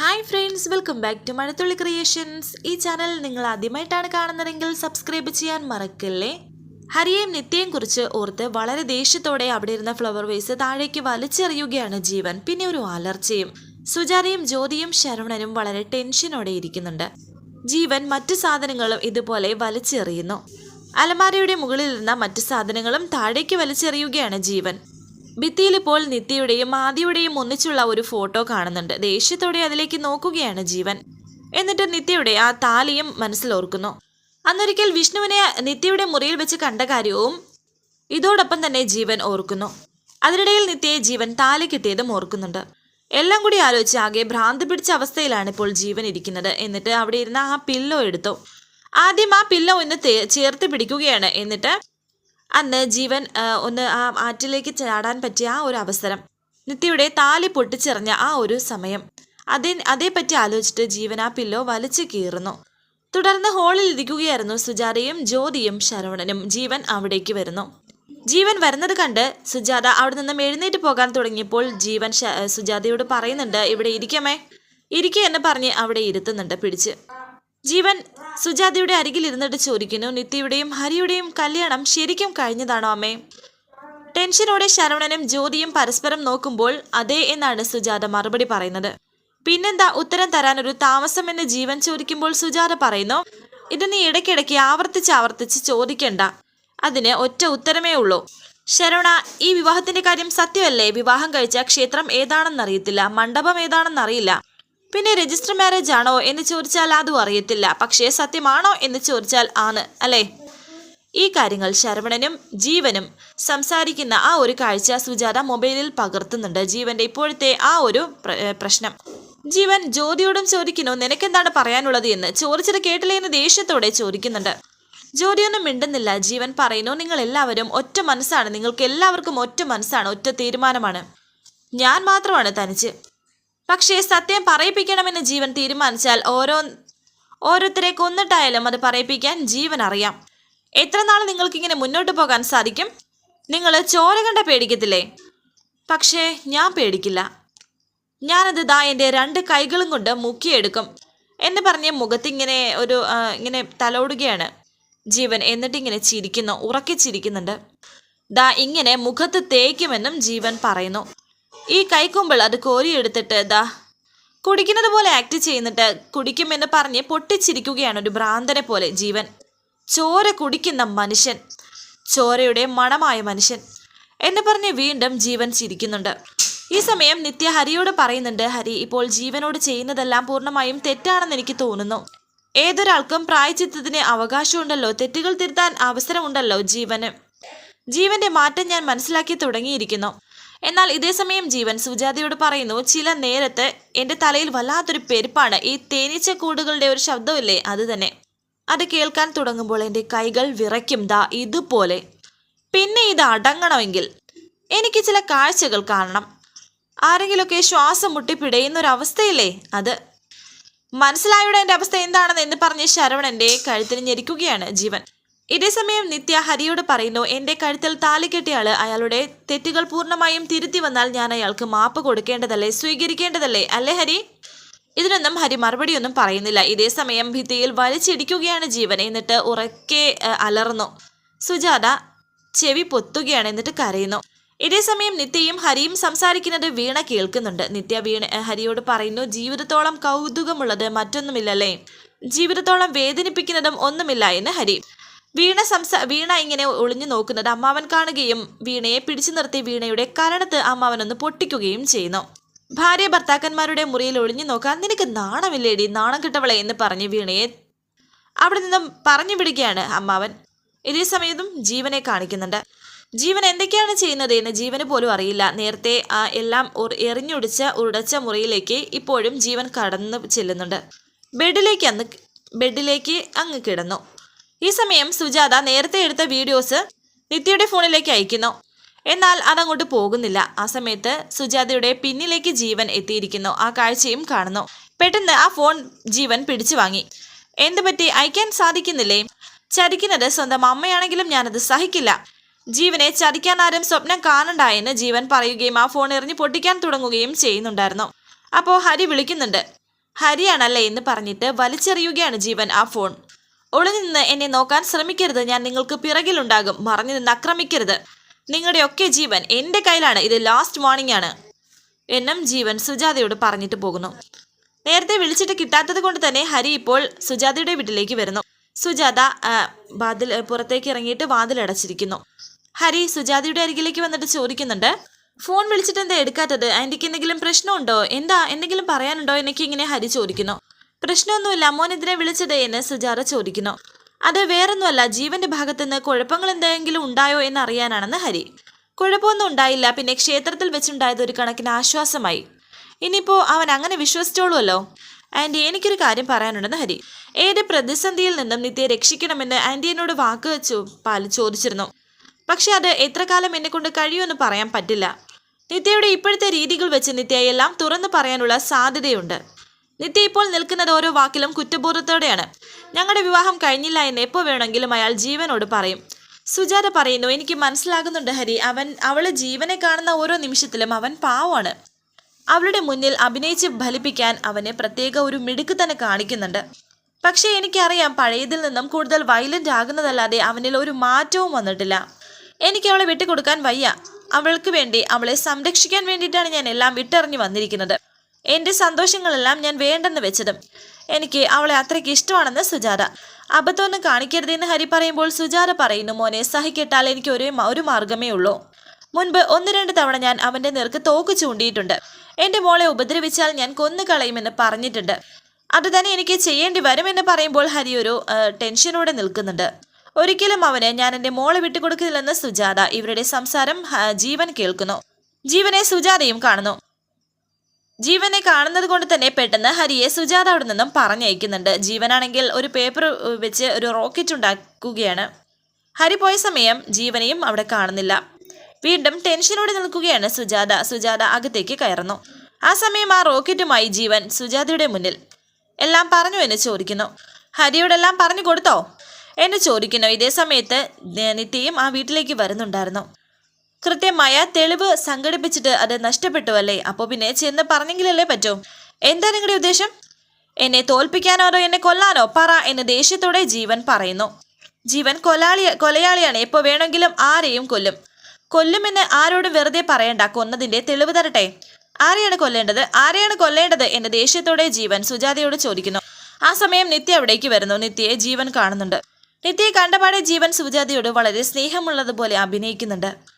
Hi friends welcome back to Mazhathulli creations ഈ channel നിങ്ങൾ ആദ്യമായിട്ടാണ് കാണുന്നതെങ്കിൽ സബ്സ്ക്രൈബ് ചെയ്യാൻ മറക്കല്ലേ? ഹരിയെയും നിത്യയും കുറിച്ച് ഓർത്ത് വളരെ ദേഷ്യത്തോടെ അവിടെ ഇരുന്ന ഫ്ലവർ വേസ് താഴേക്ക് വലിച്ചെറിയുകയാണ് ജീവൻ. പിന്നെ ഒരു അലർച്ചയും സുജാതയും ജ്യോതിയും ശരവണനും വളരെ ടെൻഷനോടെ ഇരിക്കുന്നുണ്ട്. ജീവൻ മറ്റു സാധനങ്ങളും ഇതുപോലെ വലിച്ചെറിയുന്നു. അലമാരയുടെ മുകളിൽ ഇരുന്ന മറ്റു സാധനങ്ങളും താഴേക്ക് വലിച്ചെറിയുകയാണ് ജീവൻ. ഭിത്തിയിൽ ഇപ്പോൾ നിത്യയുടെയും ആദിയുടെയും ഒന്നിച്ചുള്ള ഒരു ഫോട്ടോ കാണുന്നുണ്ട്. ദേഷ്യത്തോടെ അതിലേക്ക് നോക്കുകയാണ് ജീവൻ. എന്നിട്ട് നിത്യയുടെ ആ താലിയും മനസ്സിലോർക്കുന്നു അന്നൊരിക്കൽ വിഷ്ണുവിനെ നിത്യയുടെ മുറിയിൽ വെച്ച് കണ്ട കാര്യവും ഇതോടൊപ്പം തന്നെ ജീവൻ ഓർക്കുന്നു. അതിനിടയിൽ നിത്യയെ ജീവൻ താലി കിട്ടിയതും ഓർക്കുന്നുണ്ട്. എല്ലാം കൂടി ആലോചിച്ച് ആകെ ഭ്രാന്ത് പിടിച്ച അവസ്ഥയിലാണ് ഇപ്പോൾ ജീവൻ ഇരിക്കുന്നത്. എന്നിട്ട് അവിടെ ഇരുന്ന ആ പില്ലോ എടുത്തു. ആദ്യം ആ പില്ലോ ഒന്ന് ചേർത്ത് പിടിക്കുകയാണ്. എന്നിട്ട് അന്ന് ജീവൻ ഒന്ന് ആ ആറ്റിലേക്ക് ചാടാൻ പറ്റിയ ആ ഒരു അവസരം. നിത്യയുടെ താലി പൊട്ടിച്ചെറിഞ്ഞ ആ ഒരു സമയം. അതേ അതേപ്പറ്റി ആലോചിച്ചിട്ട് ജീവൻ ആ പില്ലോ വലിച്ചു കീറുന്നു. തുടർന്ന് ഹോളിൽ ഇരിക്കുകയായിരുന്നു സുജാതയും ജ്യോതിയും ശരവണനും. ജീവൻ അവിടേക്ക് വരുന്നു. ജീവൻ വരുന്നത് കണ്ട് സുജാത അവിടെ നിന്നും എഴുന്നേറ്റ് പോകാൻ തുടങ്ങിയപ്പോൾ ജീവൻ സുജാതയോട് പറയുന്നുണ്ട് ഇവിടെ ഇരിക്കമേ ഇരിക്കേ എന്ന് പറഞ്ഞ് അവിടെ ഇരുത്തുന്നുണ്ട് പിടിച്ച്. ജീവൻ സുജാതയുടെ അരികിൽ ഇരുന്നിട്ട് ചോദിക്കുന്നു നിത്യയുടെയും ഹരിയുടെയും കല്യാണം ശരിക്കും കഴിഞ്ഞതാണോ അമ്മേ? ടെൻഷനോടെ ശരവണനും ജ്യോതിയും പരസ്പരം നോക്കുമ്പോൾ അതെ എന്നാണ് സുജാത മറുപടി പറയുന്നത്. പിന്നെന്താ ഉത്തരം തരാൻ ഒരു താമസം താമസമെന്ന് ജീവൻ ചോദിക്കുമ്പോൾ സുജാത പറയുന്നു ഇത് നീ ഇടയ്ക്കിടയ്ക്ക് ആവർത്തിച്ച് ആവർത്തിച്ച് ചോദിക്കണ്ട. അതിന് ഒറ്റ ഉത്തരമേ ഉള്ളൂ. ശരവണ ഈ വിവാഹത്തിന്റെ കാര്യം സത്യമല്ലേ? വിവാഹം കഴിച്ച ക്ഷേത്രം ഏതാണെന്നറിയത്തില്ല. മണ്ഡപം ഏതാണെന്നറിയില്ല. പിന്നെ രജിസ്റ്റർ മാരേജ് ആണോ എന്ന് ചോദിച്ചാൽ അതും അറിയത്തില്ല. പക്ഷേ സത്യമാണോ എന്ന് ചോദിച്ചാൽ ആണ് അല്ലേ? ഈ കാര്യങ്ങൾ ശരവണനും ജീവനും സംസാരിക്കുന്ന ആ ഒരു കാഴ്ച സുജാത മൊബൈലിൽ പകർത്തുന്നുണ്ട്. ജീവന്റെ ഇപ്പോഴത്തെ ആ ഒരു പ്രശ്നം. ജീവൻ ജ്യോതിയോടും ചോദിക്കുന്നു നിനക്കെന്താണ് പറയാനുള്ളത് എന്ന്? ചോദിച്ചത് കേട്ടില്ലേ എന്ന് ദേഷ്യത്തോടെ ചോദിക്കുന്നുണ്ട്. ജ്യോതിയൊന്നും മിണ്ടുന്നില്ല. ജീവൻ പറയുന്നു നിങ്ങൾ എല്ലാവരും ഒറ്റ മനസ്സാണ്. നിങ്ങൾക്ക് എല്ലാവർക്കും ഒറ്റ മനസ്സാണ് ഒറ്റ തീരുമാനമാണ്. ഞാൻ മാത്രമാണ് തനിച്ച് പക്ഷേ സത്യം പറയിപ്പിക്കണമെന്ന് ജീവൻ തീരുമാനിച്ചാൽ ഓരോ ഓരോരുത്തരെ കൊന്നിട്ടായാലും അത് പറയിപ്പിക്കാൻ ജീവൻ അറിയാം. എത്ര നാൾ നിങ്ങൾക്കിങ്ങനെ മുന്നോട്ട് പോകാൻ സാധിക്കും? നിങ്ങൾ ചോര കണ്ട പേടിക്കത്തില്ലേ? പക്ഷേ ഞാൻ പേടിക്കില്ല. ഞാനത് ദാ എന്റെ രണ്ട് കൈകളും കൊണ്ട് മുക്കിയെടുക്കും എന്ന് പറഞ്ഞ് മുഖത്തിങ്ങനെ ഒരു ഇങ്ങനെ തലോടുകയാണ്. ജീവൻ എന്നിട്ടിങ്ങനെ ചിരിക്കുന്നു ഉറക്കിച്ചിരിക്കുന്നുണ്ട് ദാ ഇങ്ങനെ മുഖത്ത് തേക്കുമെന്നും ജീവൻ പറയുന്നു. ഈ കൈക്കുമ്പിൾ അത് കോരിയെടുത്തിട്ട് ദാ കുടിക്കുന്നത് പോലെ ആക്ട് ചെയ്യുന്നിട്ട് കുടിക്കുമെന്ന് പറഞ്ഞ് പൊട്ടിച്ചിരിക്കുകയാണ് ഒരു ഭ്രാന്തനെ പോലെ ജീവൻ. ചോര കുടിക്കുന്ന മനുഷ്യൻ. ചോരയുടെ മണമായ മനുഷ്യൻ. എന്ന് പറഞ്ഞ് വീണ്ടും ജീവൻ ചിരിക്കുന്നുണ്ട്. ഈ സമയം നിത്യ ഹരിയോട് പറയുന്നുണ്ട് ഹരി ഇപ്പോൾ ജീവനോട് ചെയ്യുന്നതെല്ലാം പൂർണമായും തെറ്റാണെന്ന് എനിക്ക് തോന്നുന്നു. ഏതൊരാൾക്കും പ്രായച്ചിത്തത്തിന് അവകാശമുണ്ടല്ലോ തെറ്റുകൾ തിരുത്താൻ അവസരമുണ്ടല്ലോ ജീവന്. ജീവന്റെ മാറ്റം ഞാൻ മനസ്സിലാക്കി തുടങ്ങിയിരിക്കുന്നു. എന്നാൽ ഇതേസമയം ജീവൻ സുജാതയോട് പറയുന്നു ചില നേരത്ത് എന്റെ തലയിൽ വല്ലാത്തൊരു പെരുപ്പാണ്. ഈ തേനീച്ച കൂടുകളുടെ ഒരു ശബ്ദമില്ലേ? അത് തന്നെ. അത് കേൾക്കാൻ തുടങ്ങുമ്പോൾ എന്റെ കൈകൾ വിറയ്ക്കും. ദാ ഇതുപോലെ. പിന്നെ ഇത് അടങ്ങണമെങ്കിൽ എനിക്ക് ചില കാഴ്ചകൾ കാണണം. ആരെങ്കിലുമൊക്കെ ശ്വാസം മുട്ടി പിടയുന്നൊരവസ്ഥയില്ലേ അത് മനസ്സിലായുടെ എന്റെ അവസ്ഥ എന്താണെന്ന് എന്ന് പറഞ്ഞ് ശരവണന്റെ കഴുത്തിന് ഞെരിക്കുകയാണ് ജീവൻ. ഇതേസമയം നിത്യ ഹരിയോട് പറയുന്നു എന്റെ കഴുത്തിൽ താലി കെട്ടിയാൾ. അയാളുടെ തെറ്റുകൾ പൂർണമായും തിരുത്തി വന്നാൽ ഞാൻ അയാൾക്ക് മാപ്പ് കൊടുക്കേണ്ടതല്ലേ സ്വീകരിക്കേണ്ടതല്ലേ? അല്ലേ ഹരി? ഇതിനൊന്നും ഹരി മറുപടിയൊന്നും പറയുന്നില്ല. ഇതേസമയം ഭിത്തിയിൽ വലിച്ചിടിക്കുകയാണ് ജീവൻ. എന്നിട്ട് ഉറക്കെ അലർന്നു സുജാത ചെവി പൊത്തുകയാണ്. എന്നിട്ട് കരയുന്നു. ഇതേസമയം നിത്യയും ഹരിയും സംസാരിക്കുന്നത് വീണ കേൾക്കുന്നുണ്ട്. നിത്യ വീണ ഹരിയോട് പറയുന്നു ജീവിതത്തോളം കൗതുകമുള്ളത് മറ്റൊന്നുമില്ലല്ലേ? ജീവിതത്തോളം വേദനിപ്പിക്കുന്നതും ഒന്നുമില്ല എന്ന് ഹരി വീണ സംസ വീണ ഇങ്ങനെ ഒളിഞ്ഞു നോക്കുന്നത് അമ്മാവൻ കാണുകയും വീണയെ പിടിച്ചു നിർത്തി വീണയുടെ കരണത്ത് അമ്മാവൻ ഒന്ന് പൊട്ടിക്കുകയും ചെയ്യുന്നു. ഭാര്യ ഭർത്താക്കന്മാരുടെ മുറിയിൽ ഒളിഞ്ഞു നോക്കാൻ നിനക്ക് നാണമില്ലേടി? നാണം കിട്ടവളെ എന്ന് പറഞ്ഞ് വീണയെ അവിടെ നിന്നും പറഞ്ഞു വിടുകയാണ് അമ്മാവൻ. ഇതേ സമയത്തും ജീവനെ കാണിക്കുന്നുണ്ട്. ജീവൻ എന്തൊക്കെയാണ് ചെയ്യുന്നത് എന്ന് ജീവന് പോലും അറിയില്ല. നേരത്തെ ആ എല്ലാം എറിഞ്ഞൊടിച്ച ഉടച്ച മുറിയിലേക്ക് ഇപ്പോഴും ജീവൻ കടന്നു ചെല്ലുന്നുണ്ട്. ബെഡിലേക്ക് അന്ന് ബെഡിലേക്ക് അങ്ങ് കിടന്നു. ഈ സമയം സുജാത നേരത്തെ എടുത്ത വീഡിയോസ് നിത്യയുടെ ഫോണിലേക്ക് അയക്കുന്നു. എന്നാൽ അതങ്ങോട്ട് പോകുന്നില്ല. ആ സമയത്ത് സുജാതയുടെ പിന്നിലേക്ക് ജീവൻ എത്തിയിരിക്കുന്നു. ആ കാഴ്ചയും കാണുന്നു. പെട്ടെന്ന് ആ ഫോൺ ജീവൻ പിടിച്ചു വാങ്ങി. എന്ത് പറ്റി? അയക്കാൻ സാധിക്കുന്നില്ലേ? ചതിക്കുന്നത് സ്വന്തം അമ്മയാണെങ്കിലും ഞാനത് സഹിക്കില്ല. ജീവനെ ചതിക്കാൻ ആരും സ്വപ്നം കാണണ്ടായെന്ന് ജീവൻ പറയുകയും ആ ഫോൺ എറിഞ്ഞ് പൊട്ടിക്കാൻ തുടങ്ങുകയും ചെയ്യുന്നുണ്ടായിരുന്നു. അപ്പോൾ ഹരി വിളിക്കുന്നുണ്ട്. ഹരിയാണല്ലേ? എന്ന് പറഞ്ഞിട്ട് വലിച്ചെറിയുകയാണ് ജീവൻ ആ ഫോൺ. ഒളിഞ്ഞു നിന്ന് എന്നെ നോക്കാൻ ശ്രമിക്കരുത്. ഞാൻ നിങ്ങൾക്ക് പിറകിലുണ്ടാകും. മറഞ്ഞു നിന്ന് ആക്രമിക്കരുത് നിങ്ങളുടെയൊക്കെ ജീവൻ എന്റെ കയ്യിലാണ്. ഇത് ലാസ്റ്റ് വാർണിംഗ് ആണ്. എന്നും ജീവൻ സുജാതയോട് പറഞ്ഞിട്ട് പോകുന്നു. നേരത്തെ വിളിച്ചിട്ട് കിട്ടാത്തത് കൊണ്ട് തന്നെ ഹരി ഇപ്പോൾ സുജാതയുടെ വീട്ടിലേക്ക് വരുന്നു. സുജാത വാതിൽ പുറത്തേക്ക് ഇറങ്ങിയിട്ട് വാതിലടച്ചിരിക്കുന്നു ഹരി സുജാതയുടെ അരികിലേക്ക് വന്നിട്ട് ചോദിക്കുന്നുണ്ട് ഫോൺ വിളിച്ചിട്ട് എന്താ എടുക്കാത്തത്? ആന്റിക്ക് എന്തെങ്കിലും പ്രശ്നമുണ്ടോ? എന്താ എന്തെങ്കിലും പറയാനുണ്ടോ? എന്നൊക്കെ ഇങ്ങനെ ഹരി ചോദിക്കുന്നു. പ്രശ്നമൊന്നുമില്ല. മോൻ ഇതിനെ വിളിച്ചത് എന്ന് സുജാത ചോദിക്കുന്നു. അത് വേറൊന്നുമല്ല. ജീവന്റെ ഭാഗത്തുനിന്ന് കുഴപ്പങ്ങൾ എന്തെങ്കിലും ഉണ്ടായോ എന്ന് അറിയാനാണെന്ന് ഹരി. കുഴപ്പമൊന്നും ഉണ്ടായില്ല. പിന്നെ ക്ഷേത്രത്തിൽ വെച്ചുണ്ടായത് ഒരു കണക്കിന് ആശ്വാസമായി. ഇനിയിപ്പോൾ അവൻ അങ്ങനെ വിശ്വസിച്ചോളുമല്ലോ? ആന്റി എനിക്കൊരു കാര്യം പറയാനുണ്ടെന്ന് ഹരി. ഏത് പ്രതിസന്ധിയിൽ നിന്നും നിത്യയെ രക്ഷിക്കണമെന്ന് ആന്റി എന്നോട് വാക്ക് വെച്ചു പാൽ ചോദിച്ചിരുന്നു. പക്ഷെ അത് എത്ര കാലം എന്നെ കൊണ്ട് കഴിയുമെന്ന് പറയാൻ പറ്റില്ല. നിത്യയുടെ ഇപ്പോഴത്തെ രീതികൾ വെച്ച് നിത്യയെല്ലാം തുറന്നു പറയാനുള്ള സാധ്യതയുണ്ട്. നിത്യ ഇപ്പോൾ നിൽക്കുന്നത് ഓരോ വാക്കിലും കുറ്റബോധത്തോടെയാണ്. ഞങ്ങളുടെ വിവാഹം കഴിഞ്ഞില്ല എന്ന് എപ്പോൾ വേണമെങ്കിലും അയാൾ ജീവനോട് പറയും. സുജാത പറയുന്നു എനിക്ക് മനസ്സിലാകുന്നുണ്ട് ഹരി അവൻ അവളെ ജീവനെ കാണുന്ന ഓരോ നിമിഷത്തിലും അവൻ പാവമാണ്. അവളുടെ മുന്നിൽ അഭിനയിച്ച് ഫലിപ്പിക്കാൻ അവനെ പ്രത്യേക ഒരു മിടുക്ക് തന്നെ കാണിക്കുന്നുണ്ട്. പക്ഷേ എനിക്കറിയാം പഴയതിൽ നിന്നും കൂടുതൽ വയലന്റ് ആകുന്നതല്ലാതെ അവനിൽ ഒരു മാറ്റവും വന്നിട്ടില്ല. എനിക്ക് അവളെ വിട്ടുകൊടുക്കാൻ വയ്യ. അവൾക്ക് വേണ്ടി അവളെ സംരക്ഷിക്കാൻ വേണ്ടിയിട്ടാണ് ഞാൻ എല്ലാം വിട്ടെറിഞ്ഞു വന്നിരിക്കുന്നത്. എന്റെ സന്തോഷങ്ങളെല്ലാം ഞാൻ വേണ്ടെന്ന് വെച്ചതും എനിക്ക് അവളെ അത്രയ്ക്ക് ഇഷ്ടമാണെന്ന് സുജാത. അബദ്ധമൊന്നും കാണിക്കരുതെന്ന് ഹരി പറയുമ്പോൾ സുജാത പറയുന്നു മോനെ സഹിക്കെട്ടാൽ എനിക്ക് ഒരു ഒരു മാർഗമേ ഉള്ളൂ. മുൻപ് ഒന്ന് രണ്ട് തവണ ഞാൻ അവന്റെ നേർക്ക് തോക്ക് ചൂണ്ടിയിട്ടുണ്ട്. എന്റെ മോളെ ഉപദ്രവിച്ചാൽ ഞാൻ കൊന്നു കളയുമെന്ന് പറഞ്ഞിട്ടുണ്ട്. അത് തന്നെ എനിക്ക് ചെയ്യേണ്ടി വരുമെന്ന് പറയുമ്പോൾ ഹരി ഒരു ടെൻഷനോടെ നിൽക്കുന്നുണ്ട്. ഒരിക്കലും അവന് ഞാൻ എന്റെ മോളെ വിട്ടുകൊടുക്കുന്നില്ലെന്ന് സുജാത ഇവരുടെ സംസാരം ജീവൻ കേൾക്കുന്നു. ജീവനെ സുജാതയും കാണുന്നു. ജീവനെ കാണുന്നത് കൊണ്ട് തന്നെ പെട്ടെന്ന് ഹരിയെ സുജാത അവിടെ നിന്നും പറഞ്ഞയക്കുന്നുണ്ട്. ജീവനാണെങ്കിൽ ഒരു പേപ്പർ വെച്ച് ഒരു റോക്കറ്റ് ഉണ്ടാക്കുകയാണ്. ഹരി പോയ സമയം ജീവനെയും അവിടെ കാണുന്നില്ല. വീണ്ടും ടെൻഷനോടെ നിൽക്കുകയാണ് സുജാത. സുജാത അകത്തേക്ക് കയറുന്നു. ആ സമയം ആ റോക്കറ്റുമായി ജീവൻ സുജാതയുടെ മുന്നിൽ എല്ലാം പറഞ്ഞു എന്ന് ചോദിക്കുന്നു. ഹരിയോടെല്ലാം പറഞ്ഞു കൊടുത്തോ? എന്ന് ചോദിക്കുന്നു. ഇതേ സമയത്ത് നിത്യയും ആ വീട്ടിലേക്ക് വരുന്നുണ്ടായിരുന്നു. കൃത്യമായ തെളിവ് സംഘടിപ്പിച്ചിട്ട് അത് നഷ്ടപ്പെട്ടു അല്ലേ അപ്പോൾ പിന്നെ ചെന്ന് പറഞ്ഞെങ്കിലല്ലേ പറ്റൂ. എന്താ നിങ്ങളുടെ ഉദ്ദേശം? എന്നെ തോൽപ്പിക്കാനോ അതോ എന്നെ കൊല്ലാനോ? പറ എന്ന് ദേഷ്യത്തോടെ ജീവൻ പറയുന്നു. ജീവൻ കൊലാളി കൊലയാളിയാണ്. എപ്പോൾ വേണമെങ്കിലും ആരെയും കൊല്ലും. കൊല്ലുമെന്ന് ആരോടും വെറുതെ പറയണ്ട. കൊന്നതിന്റെ തെളിവ് തരട്ടെ. ആരെയാണ് കൊല്ലേണ്ടത്? ആരെയാണ് കൊല്ലേണ്ടത് എന്ന് ദേഷ്യത്തോടെ ജീവൻ സുജാതയോട് ചോദിക്കുന്നു. ആ സമയം നിത്യ അവിടേക്ക് വരുന്നു. നിത്യയെ ജീവൻ കാണുന്നുണ്ട്. നിത്യയെ കണ്ടപാടെ ജീവൻ സുജാതയോട് വളരെ സ്നേഹമുള്ളതുപോലെ അഭിനയിക്കുന്നുണ്ട്.